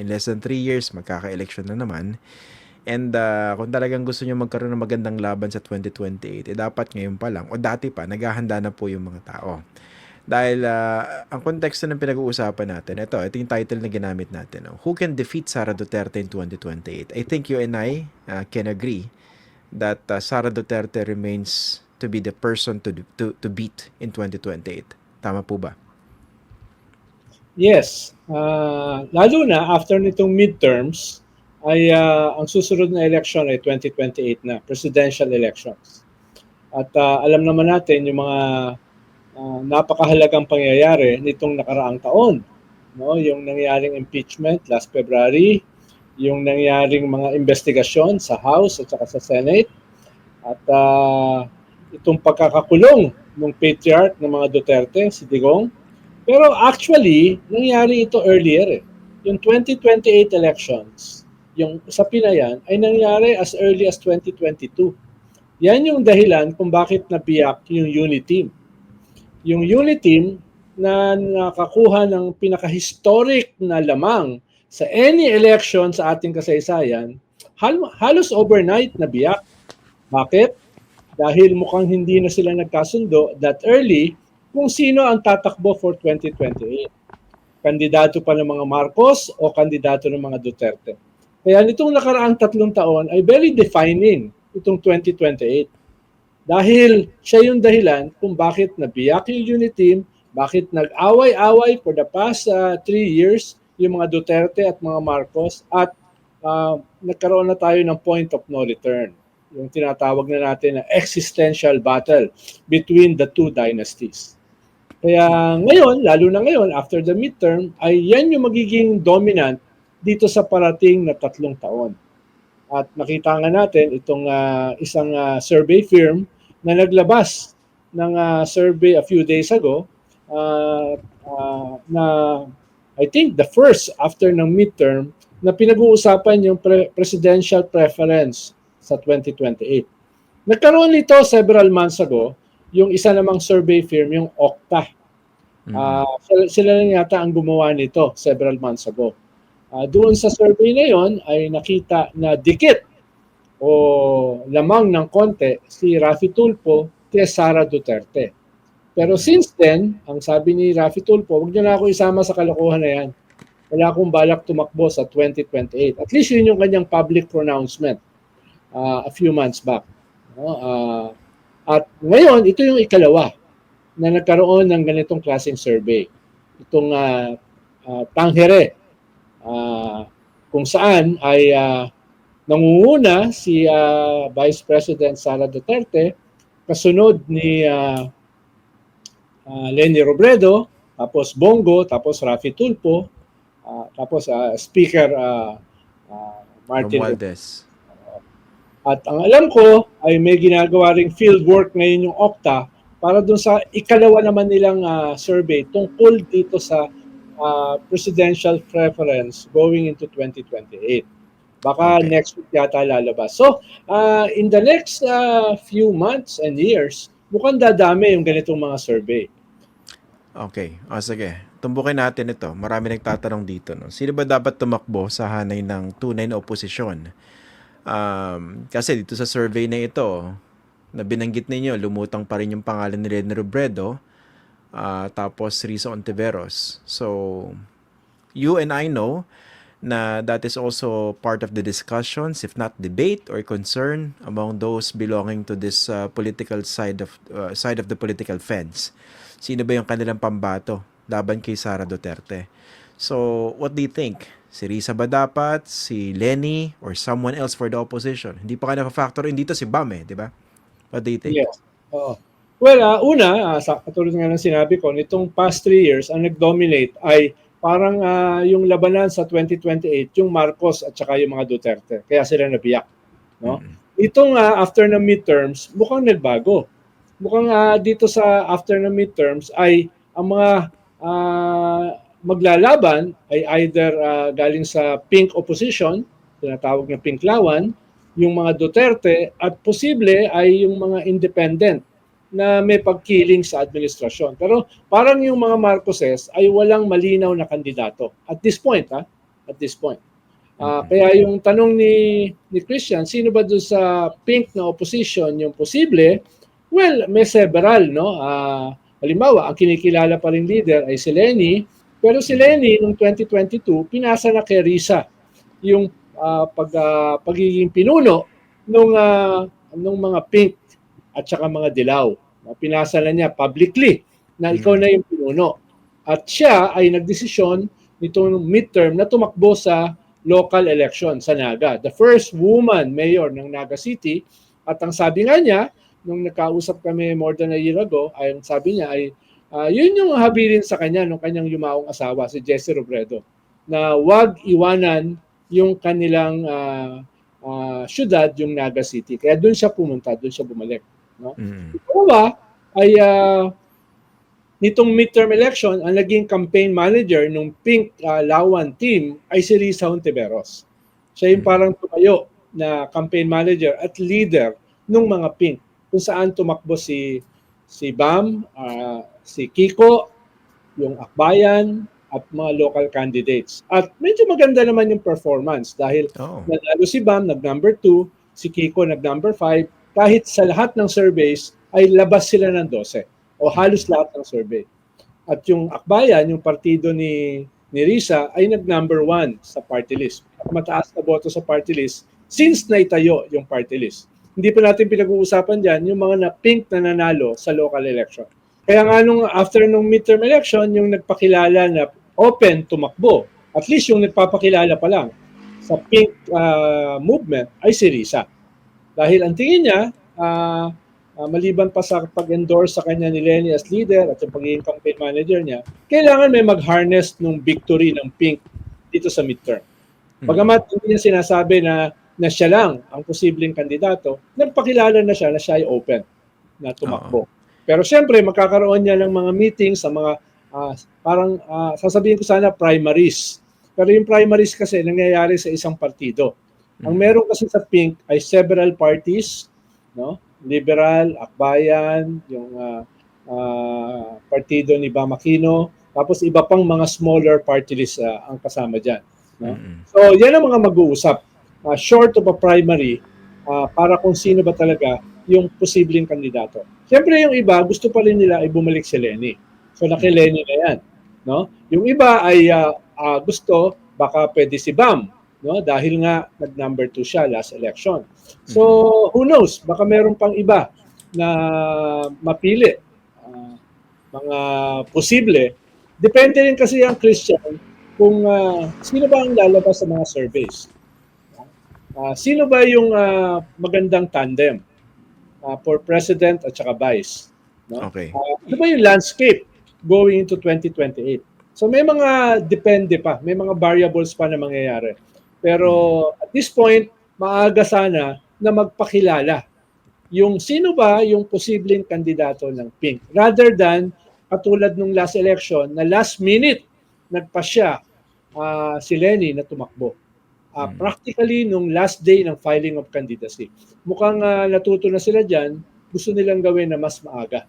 In less than 3 years, magkaka-election na naman. And uh, kung talagang gusto nyo magkaroon ng magandang laban sa 2028, eh dapat ngayon pa lang, o dati pa, naghahanda na po yung mga tao. Dahil uh, ang konteksto ng pinag-uusapan natin, ito, ito yung title na ginamit natin. No? Who can defeat Sara Duterte in 2028? I think you and I uh, can agree that uh, Sara Duterte remains to be the person to, to, to beat in 2028. Tama po ba? Yes. Uh, lalo na after nitong midterms, ay uh, ang susunod na election ay 2028 na, presidential elections. At uh, alam naman natin yung mga uh, napakahalagang pangyayari nitong nakaraang taon. No? Yung nangyaring impeachment last February, yung nangyaring mga investigasyon sa House at saka sa Senate, at uh, itong pagkakakulong ng patriarch ng mga Duterte, si Digong. Pero actually, nangyari ito earlier eh. Yung 2028 elections, yung usapin na ay nangyari as early as 2022. Yan yung dahilan kung bakit nabiyak yung unit team. Yung unit team na nakakuha ng pinaka-historic na lamang sa any election sa ating kasaysayan, hal- halos overnight nabiyak. Bakit? Dahil mukhang hindi na sila nagkasundo that early kung sino ang tatakbo for 2028. Kandidato pa ng mga Marcos o kandidato ng mga Duterte. Kaya nitong nakaraang tatlong taon ay very defining itong 2028. Dahil siya yung dahilan kung bakit nabiyak yung unit team, bakit nag-away-away for the past uh, three years yung mga Duterte at mga Marcos at uh, nagkaroon na tayo ng point of no return. Yung tinatawag na natin na existential battle between the two dynasties. Kaya ngayon, lalo na ngayon, after the midterm, ay yan yung magiging dominant dito sa parating na tatlong taon. At nakita nga natin itong uh, isang uh, survey firm na naglabas ng uh, survey a few days ago uh, uh, na I think the first after ng midterm na pinag-uusapan yung pre- presidential preference sa 2028. Nagkaroon nito several months ago yung isa namang survey firm, yung Okta. Mm-hmm. Uh, sila, sila lang yata ang gumawa nito several months ago. Uh, doon sa survey na yon ay nakita na dikit o lamang ng konti si Rafi Tulfo kay Sara Duterte. Pero since then, ang sabi ni Rafi Tulfo, huwag niyo na ako isama sa kalokohan na yan. Wala akong balak tumakbo sa 2028. At least yun yung kanyang public pronouncement uh, a few months back. No? Uh, at ngayon, ito yung ikalawa na nagkaroon ng ganitong klaseng survey. Itong uh, uh, Tanghere, uh, kung saan ay uh, nangunguna si uh, Vice President Sara Duterte, kasunod ni uh, uh, Lenny Robredo, tapos Bongo, tapos Rafi Tulfo, uh, tapos uh, Speaker uh, uh, Martin Romualdez. At ang alam ko ay may ginagawa ring field work ngayon yung Okta para dun sa ikalawa naman nilang uh, survey tungkol dito sa uh, presidential preference going into 2028. Baka okay. next week yata lalabas. So, uh, in the next uh, few months and years, mukhang dadami yung ganitong mga survey. Okay. O sige. Tumbukin natin ito. Marami nagtatanong dito. No? Sino ba dapat tumakbo sa hanay ng tunay na oposisyon? Um, kasi dito sa survey na ito, na binanggit ninyo, lumutang pa rin yung pangalan ni Rene Robredo, uh, tapos Risa Ontiveros. So, you and I know na that is also part of the discussions, if not debate or concern among those belonging to this uh, political side of uh, side of the political fence. Sino ba yung kanilang pambato laban kay Sara Duterte? So, what do you think? Si Risa ba dapat? Si Lenny? Or someone else for the opposition? Hindi pa kayo naka-factor in dito si Bam eh, di ba? What do you think? Yes. Oo. Well, uh, una, uh, sa katulad nga ng sinabi ko, nitong past three years, ang nag-dominate ay parang uh, yung labanan sa 2028, yung Marcos at saka yung mga Duterte. Kaya sila nabiyak. No? Mm-hmm. Itong uh, after ng midterms, mukhang nagbago. Mukhang uh, dito sa after ng midterms ay ang mga uh, maglalaban ay either uh, galing sa pink opposition, tinatawag na pink lawan, yung mga Duterte at posible ay yung mga independent na may pagkiling sa administrasyon. Pero parang yung mga Marcoses ay walang malinaw na kandidato. At this point, ha, at this point. Ah, kaya yung tanong ni ni Christian, sino ba doon sa pink na opposition yung posible? Well, may several, no? Ah, halimbawa, ang kinikilala pa rin leader ay si Lenny, pero si Lenny noong 2022 pinasa na kay Risa yung ah, pag ah, pagiging pinuno nung ah, nung mga pink at saka mga dilaw. Pinasa na niya publicly na ikaw na yung pinuno. At siya ay nagdesisyon nitong midterm na tumakbo sa local election sa Naga. The first woman mayor ng Naga City at ang sabi nga niya nung nakausap kami more than a year ago, ay ang sabi niya ay ah, yun yung habilin sa kanya nung kanyang yumaong asawa si Jesse Robredo na wag iwanan yung kanilang ah, ah, syudad yung Naga City. Kaya doon siya pumunta, doon siya bumalik. Mm. Pangalawa ay ah, nitong midterm election, ang naging campaign manager ng Pink ah, Lawan team ay si Risa Hontiveros. Siya yung parang tumayo na campaign manager at leader ng mga Pink kung saan tumakbo si si Bam, ah, si Kiko, yung Akbayan at mga local candidates. At medyo maganda naman yung performance dahil Oh. Nanalo si Bam, nag-number 2, si Kiko nag-number 5. Kahit sa lahat ng surveys ay labas sila ng 12 o halos lahat ng survey. At yung Akbayan, yung partido ni ni Risa ay nag-number 1 sa party list. Mataas na boto sa party list since naitayo yung party list. Hindi pa natin pinag-uusapan dyan yung mga na pink na nanalo sa local election. Kaya nga nung after nung midterm election, yung nagpakilala na open tumakbo, at least yung nagpapakilala pa lang, sa pink ah, movement ay si Risa. Dahil ang tingin niya, ah, ah, maliban pa sa pag-endorse sa kanya ni Lenny as leader at yung pagiging campaign manager niya, kailangan may mag-harness ng victory ng pink dito sa midterm. Bagamat hindi niya sinasabi na, na siya lang ang posibleng kandidato, nagpakilala na siya na siya ay open na tumakbo. Pero siyempre, magkakaroon niya ng mga meetings sa mga, ah, parang ah, sasabihin ko sana primaries. Pero yung primaries kasi nangyayari sa isang partido. Ang meron kasi sa Pink ay several parties, no? Liberal, Akbayan, yung ah, ah, partido ni Bam Aquino, tapos iba pang mga smaller party list ah, ang kasama diyan, no? Mm. So, yan ang mga mag-uusap. Ah, short of a primary ah, para kung sino ba talaga yung posibleng kandidato. Siyempre yung iba, gusto pa rin nila ay bumalik si Lenny. So, naki Lenny na yan. No? Yung iba ay ah, ah, gusto, baka pwede si Bam. No? Dahil nga nag-number two siya last election. So, who knows? Baka meron pang iba na mapili. Ah, mga posible. Depende rin kasi ang Christian kung ah, sino ba ang lalabas sa mga surveys. Ah, sino ba yung ah, magandang tandem ah, for president at saka vice? No? Okay. Ah, ano ba yung landscape going into 2028? So may mga depende pa, may mga variables pa na mangyayari. Pero at this point, maaga sana na magpakilala yung sino ba yung posibleng kandidato ng Pink. Rather than katulad nung last election na last minute nagpa siya ah, si Lenny na tumakbo. Mm. Practically nung last day ng filing of candidacy. Mukhang ah, natuto na sila dyan, gusto nilang gawin na mas maaga.